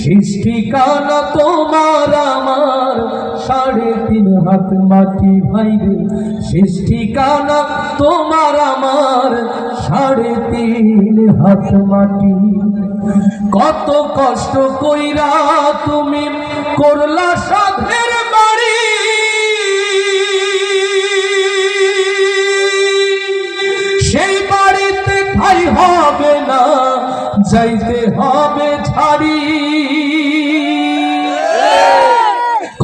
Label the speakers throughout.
Speaker 1: সৃষ্টি কানা তোমার আমার, সাড়ে তিন হাত মাটি ভাইরে সৃষ্টি কানা তোমার আমার, সাড়ে তিন হাত মাটি। কত কষ্ট কইরা তুমি করলা সাধের বাড়ি। যাইতে হবে ছাড়ি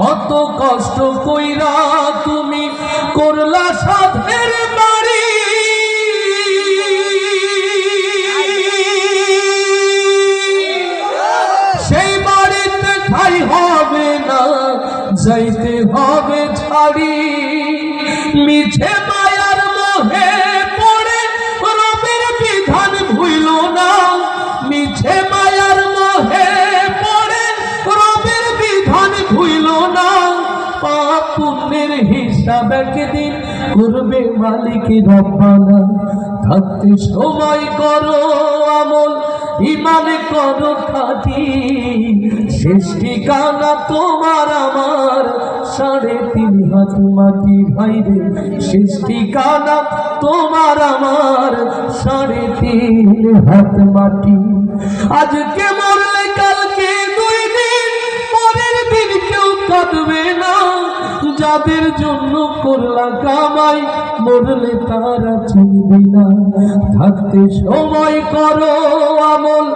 Speaker 1: কত কষ্ট কইরা তুমি করলা সাধের বাড়ি। সেই বাড়িতে ঠাই হবে না, যাইতে হবে ছাড়ি মিছে হিসাব একদিন করবে মালিক রব্বানা, থাকতে সময় করো আমল করো খাটি। সৃষ্টি কানা তোমার আমার, সাড়ে তিন হাত মাটি ভাইরে। সৃষ্টি কানা তোমার আমার, সাড়ে তিন হাত মাটি। আজকে মরলে যাদের জন্য করলা কামাই, মরলে তারা চিনবে না। থাকতে সময় করো আমল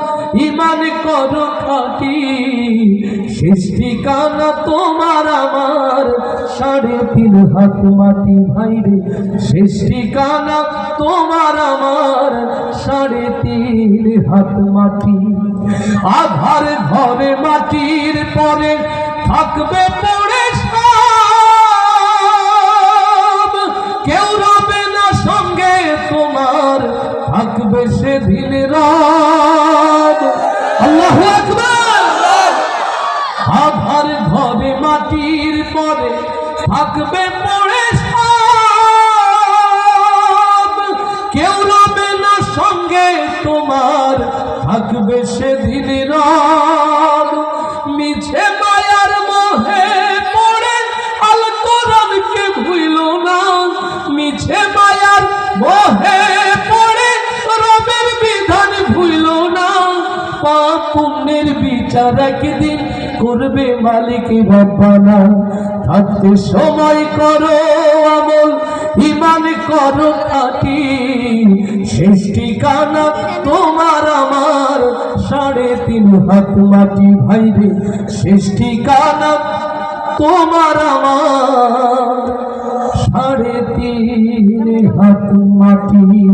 Speaker 1: ইমান করো খাটি। সৃষ্টি কানা তোমার আমার। সাড়ে তিন হাত মাটি ভাইরে সৃষ্টি কানা তোমার আমার। সাড়ে তিন হাত মাটি। আধার ঘরে মাটির পরে থাকবে পড়ে থাকবে সেদিন রাত। আল্লাহ আধার মাটির পরে, থাকবে পড়ে। কেউ রবে না সঙ্গে তোমার, থাকবে সেদিন রাত। বিচার একদিন করবে মালিক রব্বানা। থাকতে সময় করো আমল ইমান করো খাটি। সৃষ্টি কানা তোমার আমার। সাড়ে তিন হাত মাটি ভাইরে সৃষ্টি কানা তোমার আমার। সাড়ে তিন হাত মাটি